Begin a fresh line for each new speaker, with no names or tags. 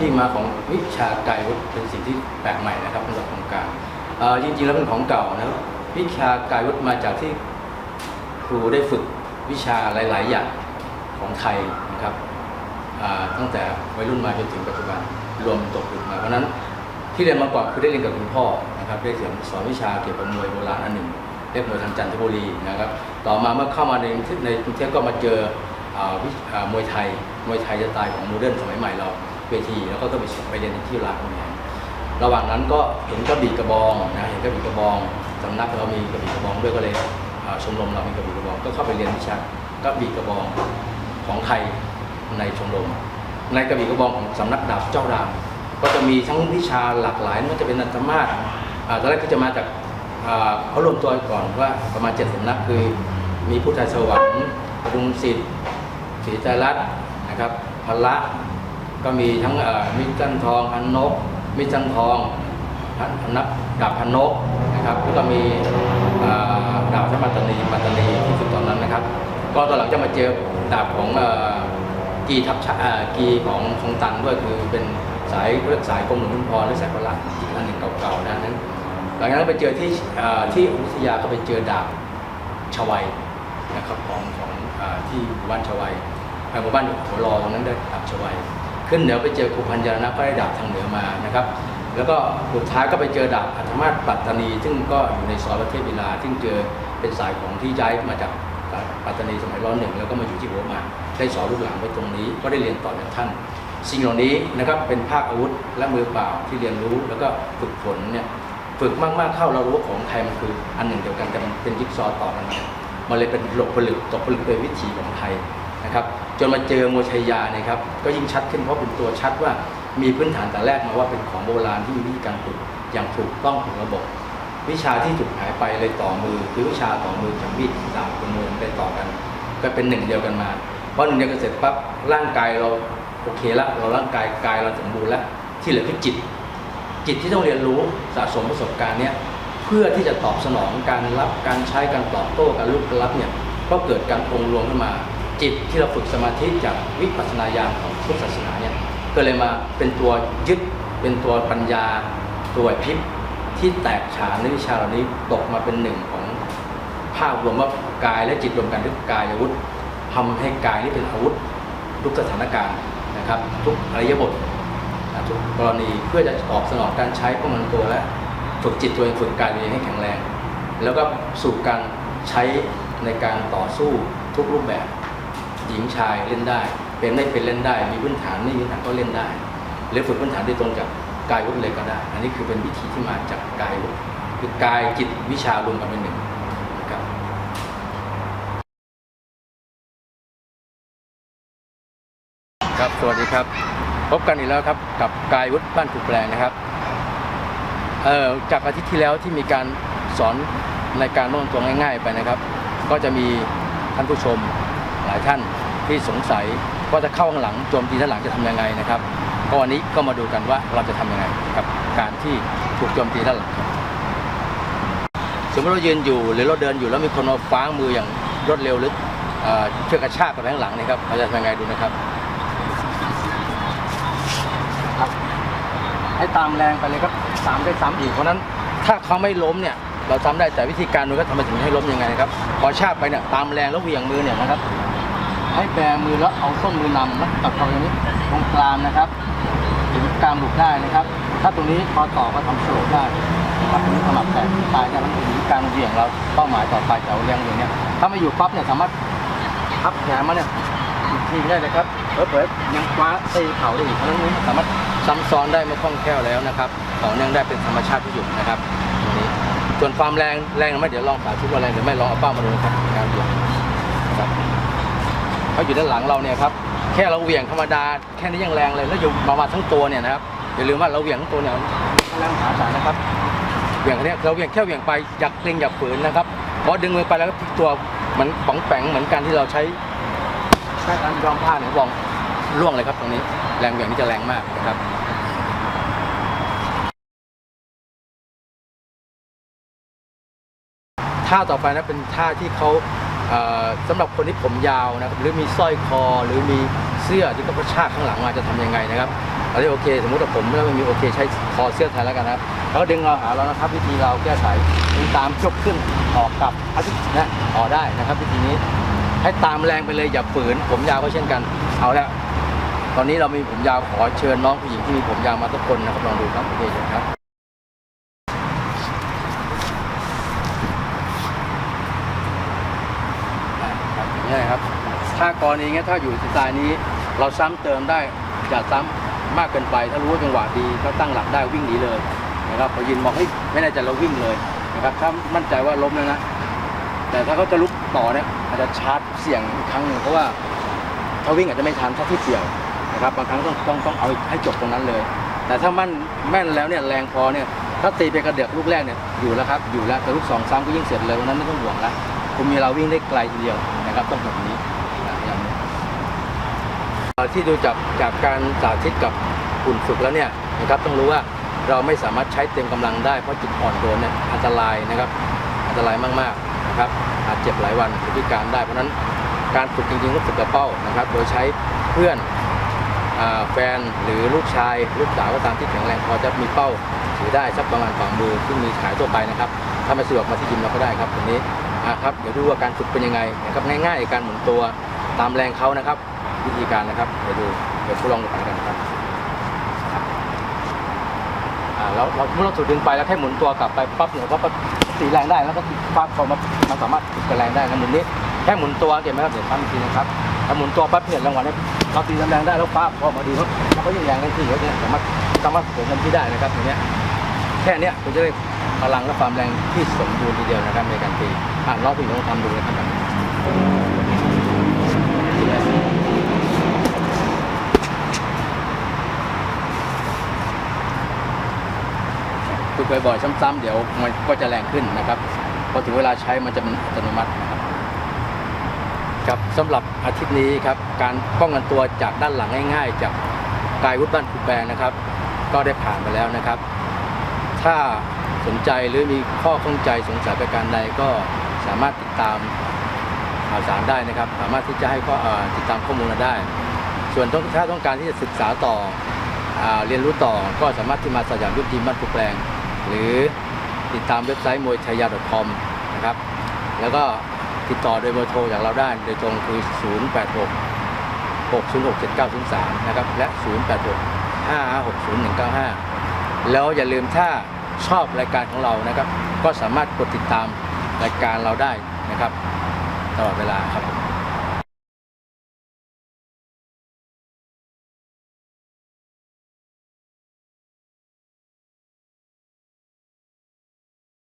ที่มาของวิชาไกยวุฒิเป็นสิ่งที่แปลกใหม่นะครับสำหรับโครงการจริงๆแล้วเป็นของเก่านะครับวิชาไกยวุฒิมาจากที่ครูได้ฝึกวิชาหลาย ๆ อย่างของไทยนะครับตั้งแต่วัยรุ่นมาจนถึงปัจจุบันรวมตกผลึกมาเพราะนั้นที่เรียนมาก่อนคือได้เรียนกับคุณพ่อนะครับได้เรียนสอนวิชาเกี่ยวกับมวยโบราณอันหนึ่งเรียกมวยทางจันทบุรีนะครับ ต่อมาเมื่อเข้ามาในในกรุงเทพก็มาเจอออมวยไทยมวยไทยจะตายของโมเดิร์นสมัยใหม่เรา เวทีแล้วก็ต้องไปไปเรียนที่รามคำแหงระหว่างนั้นก็เห็นกระบี่กระบองนะเห็นกระบี่กระบองสำนักเรามีกระบี่กระบองด้วยก็เลยชมรมเรามีกระบี่กระบองก็เข้าไปเรียนวิชากระบี่กระบองของไทยในชมรม ในกระบี่กระบองของสำนักดาบเจ้าดาบก็จะมีทั้งวิชาหลากหลายม่ว่าจะเป็นนันทมาศอ่าตอนแรกก็จะมาจากอ่าเขารวมตัวก่อนว่าประมาณเจ็ดสำนักคือมีพุทธสวรรค์ปรุงสิทธิ์ศรีใจรัตน์นะครับพละ ก็มีทั้งมิจันทองพันนก มิจันทองพันนับดาบพันนกนะครับแล้วก็มีดาบชมัตตนีปัตตนีที่สุดตอนนั้นนะครับ ก็ตอนหลังจะมาเจอดาบของกีทับชะเอ่อกีของทรงตันด้วยคือเป็นสายเรียกสายกรมหลวงชุมพรหรือสายพละอีกอันหนึ่งเก่าๆนะนั้นหลังจากนั้นไปเจอที่ที่อยุธยาก็ไปเจอดาบชวัยนะครับของของที่หมู่บ้านชวัยหมู่บ้านหัวรอตรงนั้นได้ดาบชวัย ขึ้นเหนือไปเจอครูพันยานะก็ได้ดาบทางเหนือมานะครับ แล้วก็สุดท้ายก็ไปเจอดาบอัธมาศปัตตานี ซึ่งก็อยู่ในซอยประเทศวิลา ซึ่งเจอเป็นสายของที่ย้ายมาจากปัตตานีสมัยร้อนหนึ่งแล้วก็มาอยู่ที่หัวหมากได้สอนลูกหลานไว้ตรงนี้ก็ได้เรียนต่อจากท่าน สิ่งเหล่านี้นะครับเป็นภาคอาวุธและมือเปล่าที่เรียนรู้แล้วก็ฝึกฝนเนี่ยฝึกมากๆเข้าเรารู้ของไทยมันคืออันหนึ่งเดียวกันแต่มันเป็นจิ๊กซอว์ต่อกันมามันเลยเป็นหลกผลึกตกผลึกโดยวิถีของไทย นะครับจนมาเจอโมชัยยาเนี่ยครับก็ยิ่งชัดขึ้นเพราะเป็นตัวชัดว่ามีพื้นฐานแต่แรกมาว่าเป็นของโบราณที่มีวิธีการฝึกอย่างถูกต้องถูกระบบ วิชาที่ถูกหายไปเลยต่อมือ คือวิชาต่อมือจากมีดดาบเป็นมือไปต่อกัน ก็เป็นหนึ่งเดียวกันมา เพราะหนึ่งเดียวกันเสร็จปั๊บร่างกายเราโอเคละเราร่างกายกายเราสมบูรณ์แล้วที่เหลือคือจิต จิตที่ต้องเรียนรู้สะสมประสบการณ์เนี้ยเพื่อที่จะตอบสนองการรับการใช้การตอบโต้การลุกรับเนี่ยก็เกิดการองรวมขึ้นมา จิตที่เราฝึกสมาธิจากวิปัสสนาญาณของพุทธศาสนาเนี่ยก็เลยมาเป็นตัวยึดเป็นตัวปัญญาตัวไหวพริบที่แตกฉานในวิชาเหล่านี้ตกมาเป็นหนึ่งของภาพรวมว่ากายและจิตรวมกันทุกกายอาวุธทำให้กายนี่เป็นอาวุธทุกสถานการณ์นะครับ ทุกอริยบททุกกรณีเพื่อจะตอบสนองการใช้ป้องกันตัวและฝึกจิตตัวเองฝึกกายตัวเองให้แข็งแรง แล้วก็สู่การใช้ในการต่อสู้ทุกรูปแบบ หญิงชายเล่นได้ เป็นไม่เป็นเล่นได้ มีพื้นฐานไม่มีพื้นฐานก็เล่นได้ หรือฝึกพื้นฐานที่ตรงจากกายวุฒิเลยก็ได้ อันนี้คือเป็นวิธีที่มาจากกายวุฒิคือกายจิตวิชารวมกันเป็นหนึ่งนะครับครับสวัสดีครับ พบกันอีกแล้วครับกับกายวุฒิบ้านถูกแปลงนะครับเอ่อจากอาทิตย์ที่แล้วที่มีการสอนในการโน้มตัวง่าย ๆ ไปนะครับ ก็จะมีท่านผู้ชม ลายท่านที่สงสัยว่าจะเข้าข้างหลังโจมตีด้านหลังจะทำยังไงนะครับก็วันนี้ก็มาดูกันว่าเราจะทำยังไงกับการที่ถูกโจมตีด้านหลังครับสมมติเรายืนอยู่หรือเราเดินอยู่แล้วมีคนมาฟ้างมืออย่างรวดเร็วหรือเอ่อเชือกกระชากกับข้างหลังนะครับเราจะทำยังไงดูนะครับให้ตามแรงไปเลยครับสามได้ซ้ำอีกเพราะฉะนั้นถ้าเขาไม่ล้มเนี่ยเราซ้ำได้แต่วิธีการดูก็ทำไมถึงให้ล้มยังไงนะครับพอชาบไปเนี่ยตามแรงแล้วเหวี่ยงมือเนี่ยนะครับ ให้แบมือแล้วเอาส้นมือนำแล้วตัดเข้าอย่างนี้ตรงกลางนะครับถึงกลางหลุกได้นะครับ ถ้าตรงนี้พอต่อก็ทำโฉลได้นะครับตรงนี้สมัครแต่ตายเนี่ยมันถึงการเหวี่ยงเราเป้าหมายต่อไปจะเอาแรงอย่างเนี้ยถ้าไม่อยู่ปั๊บเนี่ยสามารถพับแขนมาเนี่ยอีกทีได้เลยครับเผลอๆยังคว้าตีเข่าได้อีกเพราะนั้นนี้สามารถซ้ำซ้อนได้ไม่คล่องแคล่วแล้วนะครับต่อเนื่องได้เป็นธรรมชาติที่อยู่นะครับตรงนี้ส่วนความแรงแรงหรือไม่เดี๋ยวลองสาธิตว่าแรงหรือไม่ลองเอาเป้ามาดูนะครับการเหวี่ยงนะครับ เขาอยู่ด้านหลังเราเนี่ยครับแค่เราเหวี่ยงธรรมดาแค่นี้ยังแรงเลยแล้วอยู่มามาทั้งตัวเนี่ยนะครับอย่าลืมว่าเราเหวี่ยงทั้งตัวเนี่ยแรงมหาศาลนะครับเหวี่ยงอันเนี้ยเราเหวี่ยงแค่เหวี่ยงไปอยากเกรงอยากฝืนนะครับพอดึงมือไปแล้วก็พลิกตัวเหมือนป๋องแปงเหมือนการที่เราใช้ใช้การยอมผ้าเนี่ยลองล่วงเลยครับตรงนี้ แรงเหวี่ยงนี่จะแรงมากนะครับท่าต่อไปนะเป็นท่าที่เขา สำหรับคนที่ผมยาวนะครับหรือมีสร้อยคอหรือมีเสื้อที่ก็กระชากข้างหลังมาจะทำยังไงนะครับอันนี้โอเค สมมติว่าผมแล้วไม่มีโอเคใช้คอเสื้อแทนแล้วกันนะครับแล้วดึงเราหาเรานะครับ วิธีเราแก้ไขดึงตามยกขึ้นต่อกกลับอาทิตย์นะต่อได้นะครับ วิธีนี้ให้ตามแรงไปเลยอย่าฝืน ผมยาวก็เช่นกันเอาละตอนนี้เรามีผมยาวขอเชิญน้องผู้หญิงที่มีผมยาวมาทุกคนนะครับลองดูครับโอเคครับ ครับอย่างนี้นะครับ ถ้ากรณีเงี้ยถ้าอยู่สไตล์นี้ เราซ้ำเติมได้อย่าซ้ำมากเกินไป ถ้ารู้ว่าจังหวะดีก็ตั้งหลักได้วิ่งหนีเลยนะครับพอยืนมองเฮ้ยไม่แน่ใจเราวิ่งเลยนะครับถ้ามั่นใจว่าล้มแล้วนะ แต่ถ้าเขาจะลุกต่อเนี่ยอาจจะชาร์จเสี่ยงอีกครั้งหนึ่งเพราะว่าถ้าวิ่งอาจจะไม่ทันถ้าที่เกี่ยวนะครับบางครั้งต้องต้องต้องเอาให้จบตรงนั้นเลย แต่ถ้ามั่นแม่นแล้วเนี่ยแรงพอเนี่ยถ้าตีไปกระเดือกลูกแรกเนี่ยอยู่แล้วครับอยู่แล้วแต่ลูกสองซ้ำก็ยิ่งเสร็จเลยวันนั้นไม่ต้องห่วงแล้วคุณมีเราวิ่งได้ไกลทีเดียว นะครับต้องแบบนี้ที่ดูจากจากการสาธิตกับหุ่นฝึกแล้วเนี่ยนะครับต้องรู้ว่าเราไม่สามารถใช้เต็มกำลังได้เพราะจุดอ่อนโดนเนี่ยอันตรายนะครับอันตรายมากๆนะครับอาจเจ็บหลายวันคือพิการได้ เพราะนั้นการฝึกจริงๆต้องฝึกกับเป้านะครับ โดยใช้เพื่อนอแฟนหรือลูกชายลูกสาวก็ตามที่แข็งแรงพอจะมีเป้าถือได้สักประมาณฝ่ามือซึ่มีขายทั่วไปนะครับถ้าไม่สะดวกมาที่ยิมเราก็ได้ครับตรง นี้อ่าครับเดี๋ยวดูว่าการฝึกเป็นยังไงนะครับง่ายๆการหมุนตัวตามแรงเขานะครับ วิธีการนะครับเดี๋ยวดูเดี๋ยวทดลองดูกันนะครับเราเราเมื่อเราถูกดึงไปแล้วแค่หมุนตัวกลับไปปั๊บเนี่ยปั๊บปั๊บตีแรงได้แล้วก็ปั๊บพอมามันสามารถติดกับแรงได้นะหมุนนี้แค่หมุนตัวเก็บไหมครับเดี๋ยวทำอีกทีนะครับถ้าหมุนตัวปั๊บเนี่ยรางวัลเนี่ยเราตีแรงได้แล้วปั๊บพอมาดีปั๊บมันก็ยิ่งแรงได้ขึ้นเยอะเนี่ยสามารถสามารถเสริมกันที่ได้นะครับอย่างเนี้ยแค่เนี้ยคุณจะได้ พลังและความแรงที่สมบูรณ์ทีเดียวนะครับในการตีอ่าลองผู้หญิงลองทำดูนะครับฝึกบ่อยๆซ้ำๆเดี๋ยวมันก็จะแรงขึ้นนะครับพอถึงเวลาใช้มันจะเป็นอัตโนมัตินะครับครับสำหรับอาทิตย์นี้ครับการป้องกันตัวจากด้านหลังง่าย ๆ จากกายวุฒิบ้านคูแปลงนะครับ ก็ได้ผ่านไปแล้วนะครับ ถ้า สนใจหรือมีข้อข้องใจสงสัยประการใดก็สามารถติดตามข่าวสารได้นะครับ สามารถที่จะให้ข้อติดตามข้อมูลเราได้ ส่วนถ้าต้องการที่จะศึกษาต่ออเรียนรู้ต่อก็สามารถที่มาสยามยุทธทีมบ้านคูแปลง หรือติดตามเว็บไซต์มวยไทยา .com นะครับ แล้วก็ติดต่อโดยเบอร์โทรจากเราได้ โดยตรงคือ 086 606 7903 นะครับ และ 086 556 0195 แล้วอย่าลืมถ้า ชอบรายการของเรานะครับ ก็สามารถกดติดตามรายการเราได้นะครับ ตลอดเวลาครับผม